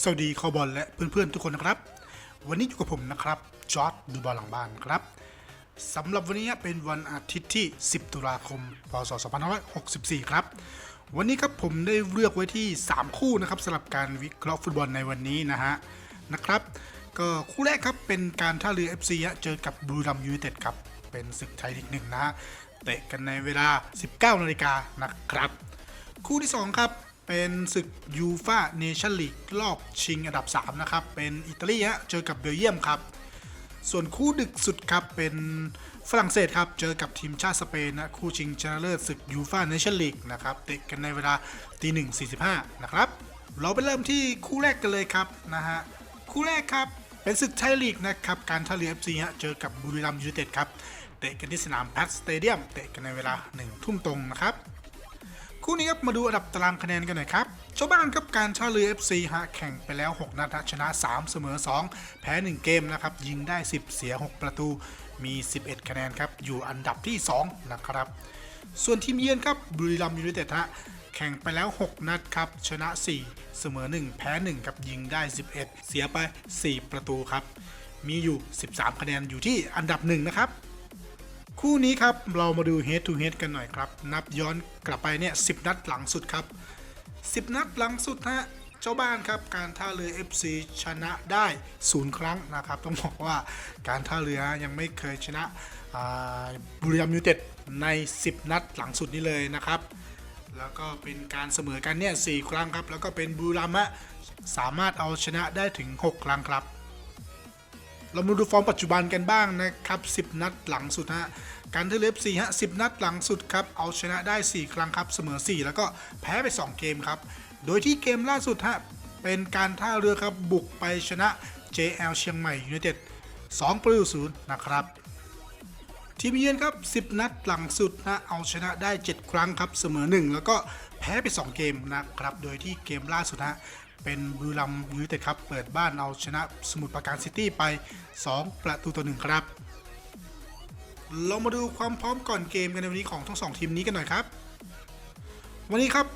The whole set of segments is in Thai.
สวัสดีคอบอลและเพื่อนๆทุกคนนะครับ วันนี้อยู่กับผมนะครับจอร์ดดูบอลหลังบ้านครับสำหรับวันนี้เป็นวันอาทิตย์ที่ 10 ตุลาคม พศ 2564 ครับ วันนี้ครับผมได้เลือกไว้ที่ 3 คู่นะครับสำหรับการวิเคราะห์ฟุตบอลในวันนี้นะฮะนะครับ ก็คู่แรกครับเป็นการท่าเรือ FC เจอกับบูรัมยูไนเต็ดครับเป็นศึกไทยลีกหนึ่งนะฮะเตะกันในเวลา 19 นาฬิกานะครับ คู่ที่ 2 ครับ เป็นศึกยูฟาเนชั่นลีกรอบชิงอันดับ 3 นะครับ เป็นอิตาลีฮะเจอกับเบลเยียมครับ ส่วนคู่ดึกสุดครับเป็นฝรั่งเศสครับ เจอกับทีมชาติสเปนนะคู่ชิงชนะเลิศศึกยูฟาเนชั่นลีกนะครับเตะกันในเวลาตีหนึ่งสี่สิบห้านะครับ เราไปเริ่มที่คู่แรกกันเลยครับนะฮะคู่แรกครับเป็นศึกไทยลีกนะครับการท่าเรือ FC ฮะเจอกับบุรีรัมย์ยูไนเต็ดครับเตะกันที่สนามแพทสเตเดียมเตะกันในเวลาหนึ่งทุ่มตรงนะครับ คู่นี้ครับมาดูอันดับตารางคะแนนกันหน่อยครับชาวบ้านครับการท่าเรือ FC ฮะแข่งไปแล้ว 6 นัดชนะ 3 เสมอ 2 แพ้ 1 เกมนะครับ ยิงได้ 10 เสีย 6 ประตูมี 11 คะแนนครับ อยู่อันดับที่ 2 นะครับ ส่วนทีมเยือนครับบุรีรัมย์ยูไนเต็ดฮะแข่งไปแล้ว 6 นัดครับ ชนะ 4 เสมอ 1 แพ้ 1 ครับยิงได้ 11 เสียไป 4 ประตูครับ มีอยู่ 13 คะแนนอยู่ที่อันดับ 1 นะครับ คู่นี้ครับเรามาดู head to head กันหน่อยครับ นับย้อนกลับไปเนี่ย10นัดหลังสุดครับ 10 นัดหลังสุดฮะเจ้าบ้านครับการท่าเรือ FC ชนะได้ศูนย์ครั้งนะครับ ต้องบอกว่าการท่าเรือยังไม่เคยชนะบุรีรัมย์ยูเต็ดใน 10 นัดหลังสุดนี้เลยนะครับ แล้วก็เป็นการเสมอกันเนี่ย4ครั้งครับ แล้วก็เป็นบุรีรัมย์ฮะสามารถเอาชนะได้ถึง 6 ครั้งครับ เรามาดูฟอร์มปัจจุบันกันบ้างนะครับ 10 นัดหลังสุดฮะการท่าเรือ FC ฮะ10นัดหลังสุดครับเอาชนะได้ 4 ครั้งครับเสมอ 4 แล้วก็แพ้ไป 2 เกมครับ โดยที่เกมล่าสุดฮะเป็นการท่าเรือครับบุกไปชนะ JL เชียงใหม่ยูไนเต็ด2ประตูศูนย์นะครับทีมเยือนครับ 10 นัดหลังสุดนะเอาชนะได้ 7 ครั้งครับเสมอ 1 แล้วก็แพ้ไป 2 เกมนะครับ โดยที่เกมล่าสุดฮะ เป็นบุรีรัมย์ยูไนเต็ดครับ เปิดบ้านเอาชนะสมุทรปราการซิตี้ไป 2 ประตูต่อ1ครับ เรามาดูความพร้อมก่อนเกมกันในวันนี้ของทั้งสองทีมนี้กันหน่อยครับ วันนี้ครับ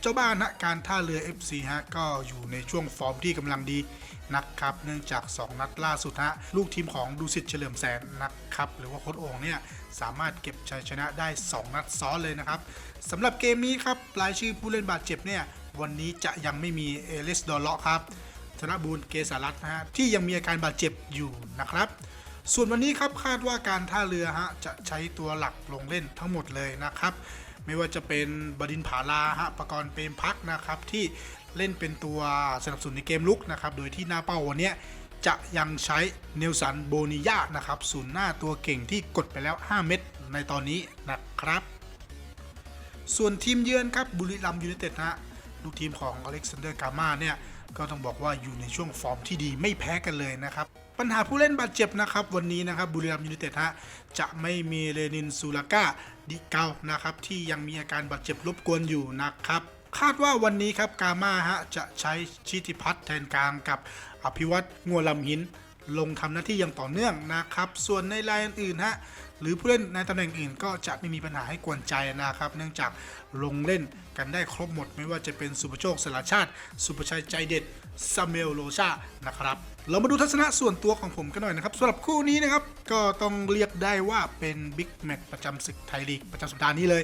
เจ้าบ้านนะการท่าเรือ FC ฮะก็อยู่ในช่วงฟอร์มที่กำลังดีนะครับ เนื่องจาก 2 นัดล่าสุดฮะลูกทีมของดูสิตเฉลิมแสนนะครับ หรือว่าโค้ดโอ่งเนี่ย สามารถเก็บชัยชนะได้ 2 นัดซ้อนเลยนะครับสำหรับเกมนี้ครับรายชื่อผู้เล่นบาดเจ็บเนี่ย วันนี้จะยังไม่มีเอลิสดอลเลาะครับธนบูรเกษารัตน์นะฮะที่ยังมีอาการบาดเจ็บอยู่นะครับ ส่วนวันนี้ครับคาดว่าการท่าเรือฮะจะใช้ตัวหลักลงเล่นทั้งหมดเลยนะครับ ไม่ว่าจะเป็นบดินผาลาฮะประกรณ์เปรมพักนะครับที่เล่นเป็นตัวสนับสนุนในเกมลุกนะครับโดยที่หน้าเป้าวันนี้จะยังใช้เนลสันโบนิยานะครับศูนย์หน้าตัวเก่งที่กดไปแล้ว 5 เม็ดในตอนนี้นะครับ ส่วนทีมเยือนครับบุรีรัมยูไนเต็ดฮะ ลูกทีมของอเล็กซานเดอร์กามาเนี่ยก็ต้องบอกว่าอยู่ในช่วงฟอร์มที่ดีไม่แพ้กันเลยนะครับ ปัญหาผู้เล่นบาดเจ็บนะครับ วันนี้นะครับบุรีรัมย์ยูไนเต็ดฮะจะไม่มีเลนินซูลาก้าดิเกานะครับที่ยังมีอาการบาดเจ็บรบกวนอยู่นะครับคาดว่าวันนี้ครับกามาฮะจะใช้ชิติพัฒน์แทนกลางกับอภิวัตงัวลำหิน ลงทำหน้าที่อย่างต่อเนื่องนะครับ ส่วนในรายอื่นๆฮะหรือผู้เล่นในตำแหน่งอื่นก็จะไม่มีปัญหาให้กวนใจนะครับ เนื่องจากลงเล่นกันได้ครบหมด ไม่ว่าจะเป็นสุประโชคสลาชาติ สุประชัยใจเด็ดซาเมลโลชานะครับ เรามาดูทัศนะส่วนตัวของผมกันหน่อยนะครับสำหรับคู่นี้นะครับก็ต้องเรียกได้ว่าเป็นบิ๊กแมตช์ประจำศึกไทยลีกประจำสัปดาห์นี้เลย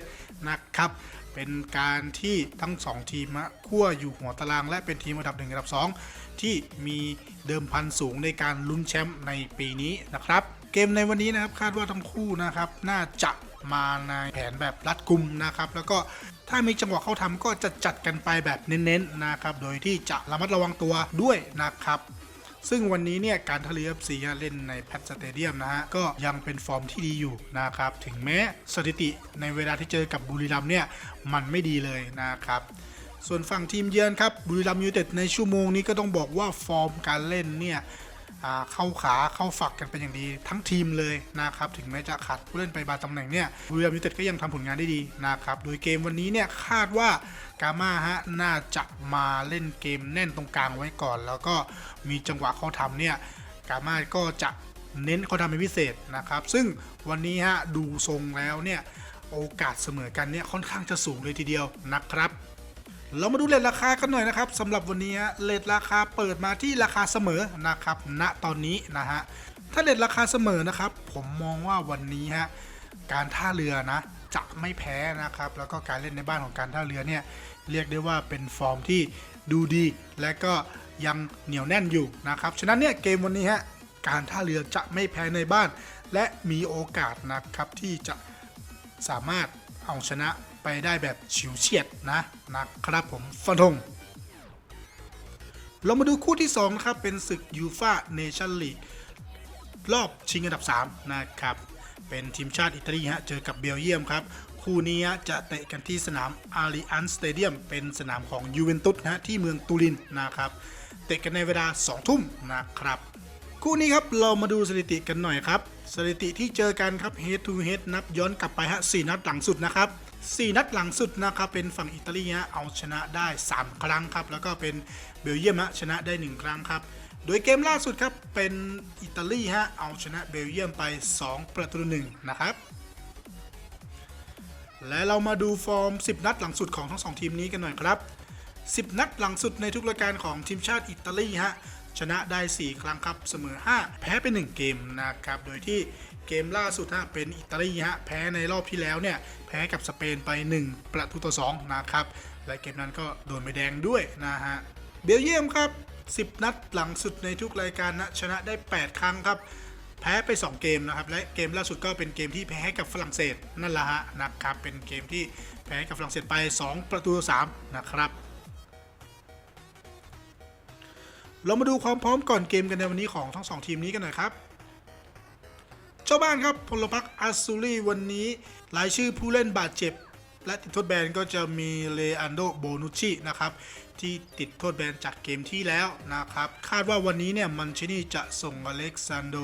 นะครับ เป็นการที่ทั้ง 2 ทีมฮะขั้วอยู่หัวตาราง และเป็นทีมอันดับ 1 อันดับ 2 ที่มีเดิมพันสูงในการลุ้นแชมป์ในปีนี้นะครับ เกมในวันนี้นะครับคาดว่าทั้งคู่นะครับน่าจะมาในแผนแบบรัดกุมนะครับ แล้วก็ถ้ามีจังหวะเข้าทำก็จะจัดกันไปแบบเน้นๆนะครับ โดยที่จะระมัดระวังตัวด้วยนะครับ ซึ่งวันนี้เนี่ยการทะเลฟซีเล่นในแพทสเตเดียมนะฮะก็ยังเป็นฟอร์มที่ดีอยู่นะครับ ถึงแม้สถิติในเวลาที่เจอกับบุรีรัมเนี่ยมันไม่ดีเลยนะครับส่วนฝั่งทีมเยือนครับบุรีรัมยูเต็ดในชั่วโมงนี้ก็ต้องบอกว่าฟอร์มการเล่นเนี่ย เข้าขาเข้าฝักกันเป็นอย่างดีทั้งทีมเลยนะครับถึงแม้จะขาดผู้เล่นไปบางตำแหน่งเนี่ยบุรีรัมย์ยูไนเต็ดก็ยังทำผลงานได้ดีนะครับโดยเกมวันนี้เนี่ยคาดว่ากาม่าฮะน่าจะมาเล่นเกมแน่นตรงกลางไว้ก่อน แล้วก็มีจังหวะเขาทำเนี่ยกาม่าก็จะเน้นเขาทำเป็นพิเศษนะครับ ซึ่งวันนี้ฮะดูทรงแล้วเนี่ยโอกาสเสมอกันเนี่ยค่อนข้างจะสูงเลยทีเดียวนะครับ เรามาดูเลทราคากันหน่อยนะครับสำหรับวันนี้เลทราคาเปิดมาที่ราคาเสมอนะครับณตอนนี้นะฮะถ้าเลทราคาเสมอนะครับ ผมมองว่าวันนี้ฮะการท่าเรือนะจะไม่แพ้นะครับ แล้วก็การเล่นในบ้านของการท่าเรือเนี่ยเรียกได้ว่าเป็นฟอร์มที่ดูดี และก็ยังเหนียวแน่นอยู่นะครับฉะนั้นเนี่ยเกมวันนี้ฮะการท่าเรือจะไม่แพ้ในบ้าน และมีโอกาสนะครับที่จะสามารถเอาชนะ ไปได้แบบฉิวเฉียดนะนะครับผมฟันธงเรามาดูคู่ที่2นะครับเป็นศึกยูฟาเนชั่นลีกรอบชิงอันดับ 3 นะครับ เป็นทีมชาติอิตาลีฮะเจอกับเบลเยียมครับ คู่นี้จะเตะกันที่สนามอารีอันสเตเดียมเป็นสนามของยูเวนตุสนะฮะที่เมืองตูรินนะครับ เตะกันในเวลา 2 ทุ่มนะครับ คู่นี้ครับเรามาดูสถิติกันหน่อยครับ สถิติที่เจอกันครับ head to head นับย้อนกลับไปฮะ4นัดหลังสุดนะครับ 4 นัดหลังสุดนะครับเป็นฝั่งอิตาลีฮะเอาชนะได้ 3 ครั้งครับ แล้วก็เป็นเบลเยียมฮะชนะได้ 1 ครั้งครับ โดยเกมล่าสุดครับเป็นอิตาลีฮะเอาชนะเบลเยียมไป 2 ประตูหนึ่งนะครับและเรามาดูฟอร์ม 10 นัดหลังสุดของทั้งสองทีมนี้กันหน่อยครับ 10 นัดหลังสุดในทุกรายการของทีมชาติอิตาลีฮะชนะได้ 4 ครั้งครับ เสมอ 5 แพ้ไป 1 เกมนะครับ โดยที่ เกมล่าสุดฮะเป็นอิตาลีฮะแพ้ในรอบที่แล้วเนี่ยแพ้กับสเปนไป 1 ประตูต่อ2นะครับและเกมนั้นก็โดนใบแดงด้วยนะฮะเบลเยียมครับ 10 นัดหลังสุดในทุกรายการนะชนะได้ 8 ครั้งครับแพ้ไป 2 เกมนะครับและเกมล่าสุดก็เป็นเกมที่แพ้กับฝรั่งเศสนั่นแหละฮะนะครับเป็นเกมที่แพ้กับฝรั่งเศสไป 2 ประตูต่อ3นะครับเรามาดูความพร้อมก่อนเกมกันในวันนี้ของทั้งสองทีมนี้กันหน่อยครับ เจ้าบ้านครับพลพักอาซูรีวันนี้รายชื่อผู้เล่นบาดเจ็บ และติดโทษแบนก็จะมีเลอันโดโบนุชินะครับ ที่ติดโทษแบนจากเกมที่แล้วนะครับ คาดว่าวันนี้เนี่ยมันชินีจะส่งอเล็กซานโด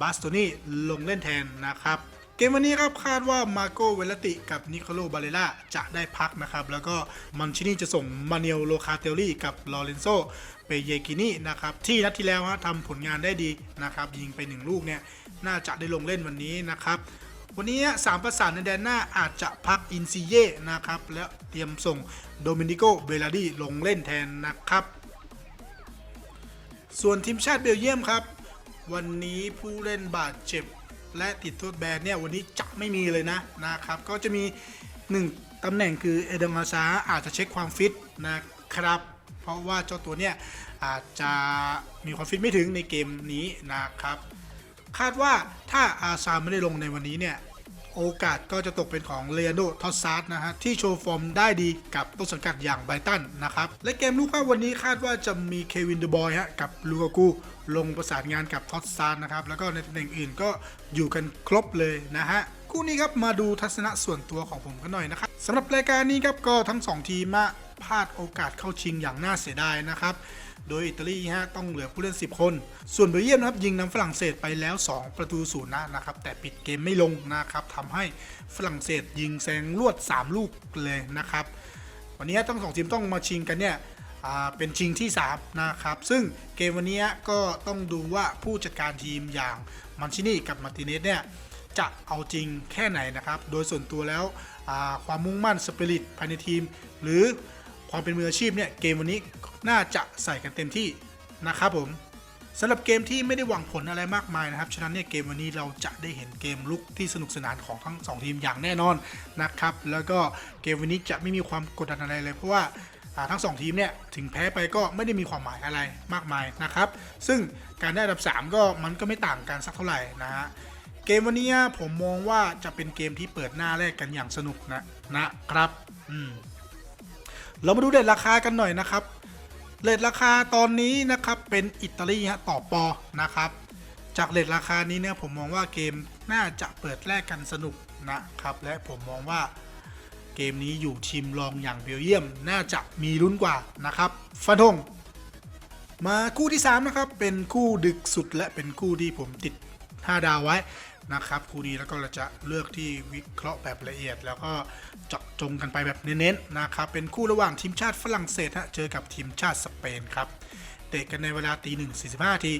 บาสโตนีลงเล่นแทนนะครับ เกมวันนี้ครับคาดว่ามาโกเวลติกับนิโคโลบาเลล่าจะได้พักนะครับ แล้วก็มันชินี่จะส่งมาเนลโลคาเตลลี่กับลอเรนโซเปเยกินี่นะครับ ที่นัดที่แล้วฮะทำผลงานได้ดีนะครับ ยิงไป 1 ลูกเนี่ย น่าจะได้ลงเล่นวันนี้นะครับ วันนี้สามประสานในแดนหน้าอาจจะพักอินซิเย่นะครับ แล้วเตรียมส่งโดมินิโกเบลาดีลงเล่นแทนนะครับ ส่วนทีมชาติเบลเยียมครับ วันนี้ผู้เล่นบาดเจ็บ และติดโทษแบนเนี่ยวันนี้จะไม่มีเลยนะนะครับ ก็จะมี 1ตำแหน่งคือเอเดมาซาอาจจะเช็คความฟิตนะครับ เพราะว่าเจ้าตัวเนี่ยอาจจะมีความฟิตไม่ถึงในเกมนี้นะครับ คาดว่าถ้าอาซาไม่ได้ลงในวันนี้เนี่ย โอกาสก็จะตกเป็นของเล a นโดทอสซาร์นะฮะ ที่โชว์ฟอร์มได้ดีกับต้นสังกัดอย่างไบรตันนะครับ และเกมลูกค้าวันนี้คาดว่าจะมีเควินเดบอยฮะกับลูกากูลงประสานงานกับทอสซาร์นะครับ แล้วก็ในตำแหน่งอื่นก็อยู่กันครบเลยนะฮะ คู่นี้ครับมาดูทัศนะส่วนตัวของผมกันหน่อยนะครับสำหรับรายการนี้ครับก็ทั้ง 2 ทีมพลาดโอกาสเข้าชิงอย่างน่าเสียดายนะครับ โดยอิตาลีฮะต้องเหลือผู้เล่น 10 คน ส่วนเบลเยียมนะครับยิงนำฝรั่งเศสไปแล้ว 2 ประตูศูนย์นะนะครับแต่ปิดเกมไม่ลงนะครับทำให้ฝรั่งเศสยิงแซงรวด 3 ลูกเลยนะครับวันนี้ทั้งสองทีมต้องมาชิงกันเนี่ยเป็นชิงที่ 3 นะครับ ซึ่งเกมวันนี้ก็ต้องดูว่าผู้จัดการทีมอย่างมันชินี่กับมาร์ติเนสเนี่ยจะเอาจริงแค่ไหนนะครับ โดยส่วนตัวแล้วความมุ่งมั่นสปิริตภายในทีม หรือ ความเป็นมืออาชีพเนี่ยเกมวันนี้น่าจะใส่กันเต็มที่นะครับผมสำหรับเกมที่ไม่ได้หวังผลอะไรมากมายนะครับ ฉะนั้นเนี่ยเกมวันนี้เราจะได้เห็นเกมลุกที่สนุกสนานของทั้งสองทีมอย่างแน่นอนนะครับ แล้วก็เกมวันนี้จะไม่มีความกดดันอะไรเลยเพราะว่าทั้งสองทีมเนี่ยถึงแพ้ไปก็ไม่ได้มีความหมายอะไรมากมายนะครับ ซึ่งการได้อันดับ 3 ก็มันก็ไม่ต่างกันสักเท่าไหร่นะฮะเกมวันนี้ผมมองว่าจะเป็นเกมที่เปิดหน้าแรกกันอย่างสนุกนะนะครับ อืม เรามาดูเรทราคากันหน่อยนะครับเรทราคาตอนนี้นะครับเป็นอิตาลีฮะต่อปอนะครับ จากเรทราคานี้เนี่ยผมมองว่าเกมน่าจะเปิดแรกกันสนุกนะครับ และผมมองว่าเกมนี้อยู่ทีมรองอย่างเบลเยียม น่าจะมีลุ้นกว่านะครับฟันธงมาคู่ที่ 3 นะครับ เป็นคู่ดึกสุดและเป็นคู่ที่ผมติด 5 ดาวไว้นะครับคู่นี้แล้วก็เราจะเลือกที่วิเคราะห์แบบละเอียด แล้วก็เจาะจงกันไปแบบเน้นๆนะครับเป็นคู่ระหว่างทีมชาติฝรั่งเศสฮะเจอกับทีมชาติสเปนครับเตะกันในเวลาตีหนึ่งสี่สิบห้าที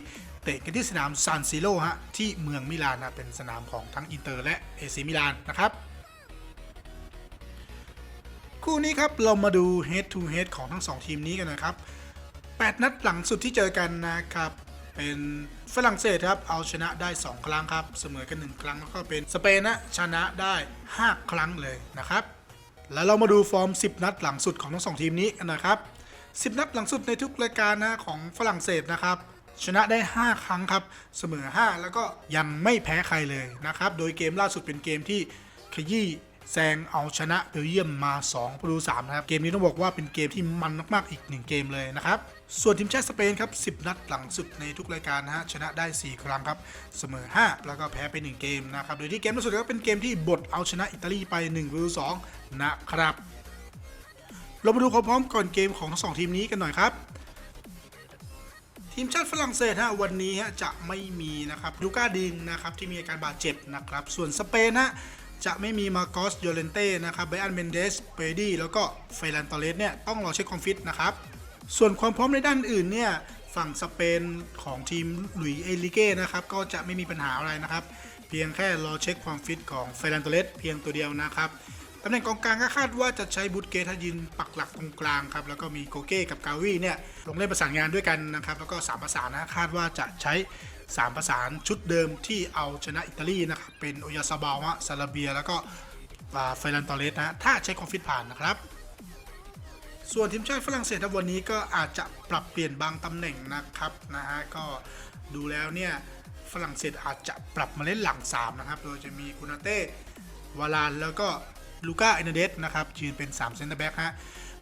เตะกันที่สนามซานซิโร่ฮะที่เมืองมิลานนะเป็นสนามของทั้งอินเตอร์และเอซีมิลานนะครับคู่นี้ครับเรามาดู head to head ของทั้งสองทีมนี้กันนะครับ 8 นัดหลังสุดที่เจอกันนะครับ เป็นฝรั่งเศสครับเอาชนะได้ 2 ครั้งครับ เสมอกัน 1 ครั้งแล้วก็เป็นสเปนนะชนะได้ 5 ครั้งเลยนะครับ แล้วเรามาดูฟอร์ม 10 นัดหลังสุดของทั้งสองทีมนี้นนะครับ 10 นัดหลังสุดในทุกรายการนะของฝรั่งเศสนะครับชนะได้ 5 ครั้งครับ เสมอ 5 แล้วก็ยังไม่แพ้ใครเลยนะครับ โดยเกมล่าสุดเป็นเกมที่ขยี้ แซงเอาชนะเบลเยียมมา2ประตู3นะครับ เกมนี้ต้องบอกว่าเป็นเกมที่มันมากๆอีก 1 เกมเลยนะครับ ส่วนทีมชาติสเปนครับ 10 นัดหลังสุดในทุกรายการนะฮะ ชนะได้ 4 ครั้งครับ เสมอ 5 แล้วก็แพ้ไป 1 เกมนะครับ โดยที่เกมล่าสุดก็เป็นเกมที่บดเอาชนะอิตาลีไป1ประตู2นะครับเรามาดูความพร้อมก่อนเกมของทั้งสองทีมนี้กันหน่อยครับทีมชาติฝรั่งเศสฮะวันนี้ฮะจะไม่มีนะครับลูก้าดินนะครับที่มีอาการบาดเจ็บนะครับ ส่วนสเปนฮะ จะไม่มีมาโกสโยเลนเต้นะครับไบอันเมนเดสเปดี้แล้วก็เฟรันตอเลสเนี่ยต้องรอเช็คความฟิตนะครับ ส่วนความพร้อมในด้านอื่นเนี่ยฝั่งสเปนของทีมหลุยเอลิเก้นะครับก็จะไม่มีปัญหาอะไรนะครับ เพียงแค่รอเช็คความฟิตของเฟรันตอเลสเพียงตัวเดียวนะครับตำแหน่งกองกลางก็คาดว่าจะใช้บุตเกตยืนปักหลักตรงกลางครับแล้วก็มีโกเก้กับกาวีเนี่ยลงเล่นประสานงานด้วยกันนะครับแล้วก็3ประสานนะคาดว่าจะใช้ 3 ประสานชุดเดิมที่เอาชนะอิตาลีนะครับเป็นโอยาซาบาวะซาลาเบีย แล้วก็เฟรันตอเลสนะถ้าใช้คอมฟิตผ่านนะครับ ส่วนทีมชาติฝรั่งเศสครับวันนี้ก็อาจจะปรับเปลี่ยนบางตำแหน่งนะครับนะฮะก็ดูแล้วเนี่ยฝรั่งเศสอาจจะปรับมาเล่นหลัง 3 นะครับ โดยจะมีกุนาเต้วาลานแล้วก็ลูก้าเอเนเดสนะครับยืนเป็น3เซนเตอร์แบ็กฮะ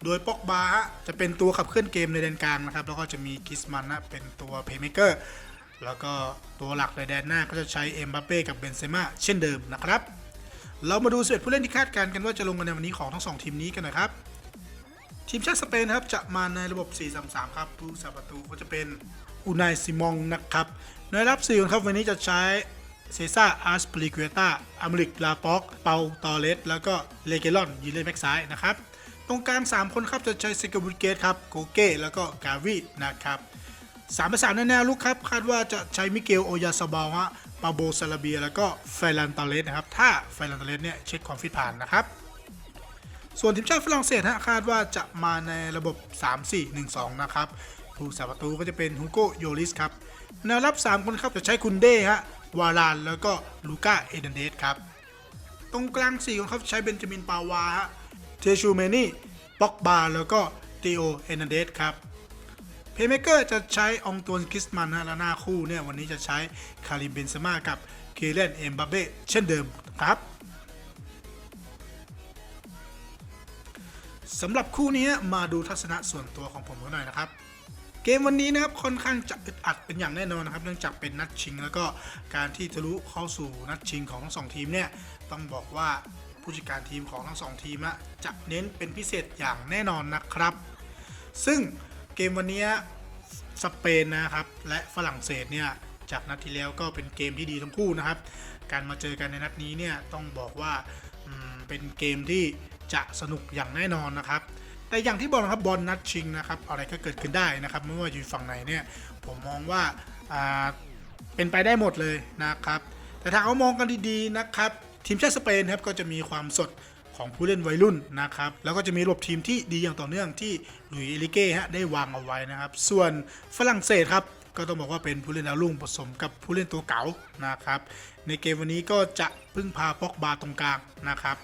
โดยปอกบาฮะจะเป็นตัวขับเคลื่อนเกมในแดนกลางนะครับ แล้วก็จะมีกิสมันนะเป็นตัวเพย์เมเกอร์ แล้วก็ตัวหลักในแดนหน้าก็จะใช้เอ็มบัปเป้กับเบนเซม่าเช่นเดิมนะครับ เรามาดูสเวตผู้เล่นที่คาดการณ์กันว่าจะลงกันในวันนี้ของทั้งสองทีมนี้กันนะครับ ทีมชาติสเปนครับจะมาในระบบ 4-3-3 ครับผู้สาประตูก็จะเป็นอูนายซิมองนะครับในรับ4คนครับวันนี้จะใช้เซซ่าอาร์สปลิกเวต้าอเมริกลาป็อก เปาตอเลสแล้วก็เลเกลอนยืนเล่นแบ็กซ้ายนะครับ ตรงกลาง 3 คนครับจะใช้เซกบุตเกตครับโกเก้แล้วก็กาวีนะครับ สามประสานในแนวลุกครับ คาดว่าจะใช้มิเกลโอยาซาบาวะปาโบซาลาเบีย แล้วก็เฟรันตาเลสนะครับ ถ้าเฟรันตาเลสเนี่ยเช็คความฟิตผ่านนะครับ ส่วนทีมชาติฝรั่งเศสฮะคาดว่าจะมาในระบบ 3-4-1-2 นะครับ ผู้สาประตูก็จะเป็นฮูโกโยลิสครับแนวรับ 3 คนครับจะใช้คุนเด้ฮะวารานแล้วก็ลูก้าเอเดนเดสครับ ตรงกลาง 4 คนครับใช้เบนจามินปาวาฮะเทชูเมนี่ป็อกบาแล้วก็ติโอเอเดนเดสครับ เพย์เมเกอร์จะใช้องตวนคริสมันนะและหน้าคู่เนี่ยวันนี้จะใช้คาริมเบนซม่ากับเคเลนเอ็มบัเบ้เช่นเดิมครับสำหรับคู่นี้มาดูทัศนะส่วนตัวของผมกันหน่อยนะครับ เกมวันนี้นะครับค่อนข้างจะอึดอัดเป็นอย่างแน่นอนนะครับเนื่องจากเป็นนัดชิง แล้วก็การที่ทะลุเข้าสู่นัดชิงของทั้งสองทีมเนี่ยต้องบอกว่าผู้จัดการทีมของทั้งสองทีมะจะเน้นเป็นพิเศษอย่างแน่นอนนะครับ ซึ่ง เกมวันนี้สเปนนะครับ และฝรั่งเศสเนี่ยจากนัดที่แล้วก็เป็นเกมที่ดีทั้งคู่นะครับ การมาเจอกันในนัดนี้เนี่ยต้องบอกว่าเป็นเกมที่จะสนุกอย่างแน่นอนนะครับ แต่อย่างที่บอกนะครับบอลนัดชิงนะครับอะไรก็เกิดขึ้นได้นะครับไม่ว่าอยู่ฝั่งไหนเนี่ยผมมองว่าอ่าเป็นไปได้หมดเลยนะครับ แต่ถ้าเอามองกันดีๆนะครับทีมชาติสเปนครับก็จะมีความสด ของผู้เล่นวัยรุ่นนะครับ แล้วก็จะมีระบบทีมที่ดีอย่างต่อเนื่องที่หลุยเอลิเก้ฮะได้วางเอาไว้นะครับ ส่วนฝรั่งเศสครับก็ต้องบอกว่าเป็นผู้เล่นดาวรุ่งผสมกับผู้เล่นตัวเก๋านะครับ ในเกมวันนี้ก็จะพึ่งพาป็อกบาตรงกลางนะครับ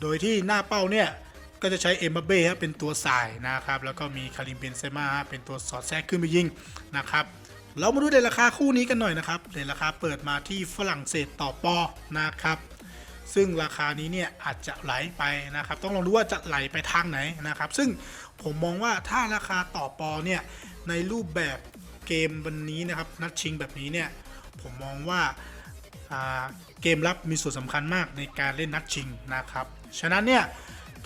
โดยที่หน้าเป้าเนี่ยก็จะใช้เอ็มบัเบ้ฮะเป็นตัวสายนะครับ แล้วก็มีคาริมเบนเซม่าฮะเป็นตัวสอดแทรกขึ้นไปยิงนะครับเรามาดูในราคาคู่นี้กันหน่อยนะครับในราคาเปิดมาที่ฝรั่งเศสต่อปอนะครับ ซึ่งราคานี้เนี่ยอาจจะไหลไปนะครับ ต้องลองดูว่าจะไหลไปทางไหนนะครับ ซึ่งผมมองว่าถ้าราคาต่อปอเนี่ยในรูปแบบเกมวันนี้นะครับนัดชิงแบบนี้เนี่ยผมมองว่าเกมรับมีส่วนสำคัญมากในการเล่นนัดชิงนะครับ ฉะนั้นเนี่ย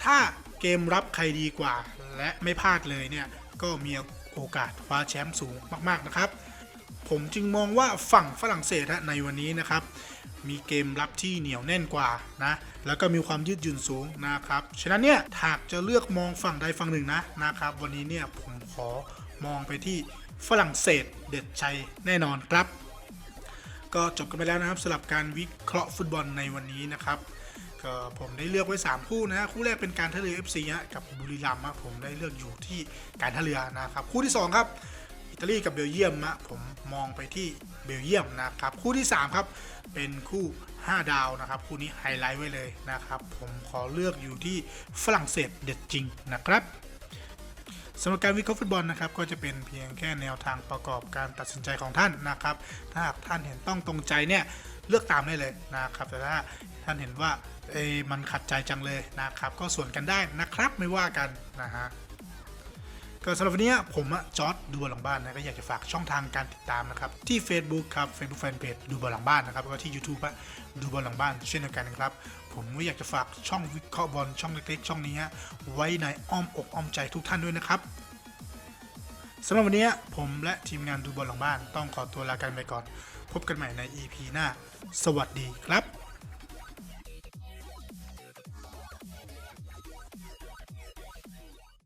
ถ้าเกมรับใครดีกว่า และไม่พลาดเลยเนี่ยก็มีโอกาสคว้าแชมป์สูงมากๆนะครับ ผมจึงมองว่าฝั่งฝรั่งเศสในวันนี้นะครับ มีเกมรับที่เหนียวแน่นกว่านะแล้วก็มีความยืดหยุ่นสูงนะครับฉะนั้นเนี่ยหากจะเลือกมองฝั่งใดฝั่งหนึ่งนะนะครับวันนี้เนี่ยผมขอมองไปที่ฝรั่งเศสเด็ดชัยแน่นอนครับ ก็จบกันไปแล้วนะครับสำหรับการวิเคราะห์ฟุตบอลในวันนี้นะครับก็ผมได้เลือกไว้ 3 คู่นะคู่แรกเป็นการท่าเรือ FC ฮะกับบุรีรัมย์ผมได้เลือกอยู่ที่การท่าเรือนะครับคู่ที่ 2 ครับ ตาลีกับเบลเยียมฮะผมมองไปที่เบลเยียมนะครับคู่ที่ 3 ครับ เป็นคู่ 5 ดาวนะครับ คู่นี้ไฮไลท์ไว้เลยนะครับ ผมขอเลือกอยู่ที่ฝรั่งเศสเด็ดจริงนะครับสำหรับการวิเคราะห์ฟุตบอลนะครับก็จะเป็นเพียงแค่แนวทางประกอบการตัดสินใจของท่านนะครับ ถ้าหากท่านเห็นต้องตรงใจเนี่ยเลือกตามได้เลยนะครับ แต่ถ้าท่านเห็นว่าเอมันขัดใจจังเลยนะครับ ก็ส่วนกันได้นะครับไม่ว่ากันนะฮะ ก็สำหรับวันนี้ผมอะจอร์ดดูบอลหลังบ้านนะก็อยากจะฝากช่องทางการติดตามนะครับที่ Facebook ครับ Facebook Fanpage ดูบอลหลังบ้านนะครับแล้วก็ที่ YouTube อะดูบอลหลังบ้านเช่นเดียวกันนะครับผมก็อยากจะฝากช่องวิเคราะห์บอลช่องเล็กๆช่องนี้ไว้ในอ้อมอกอ้อมใจทุกท่านด้วยนะครับสำหรับวันนี้ผมและทีมงานดูบอลหลังบ้านต้องขอตัวลากันไปก่อน พบกันใหม่ใน EP หน้า สวัสดีครับ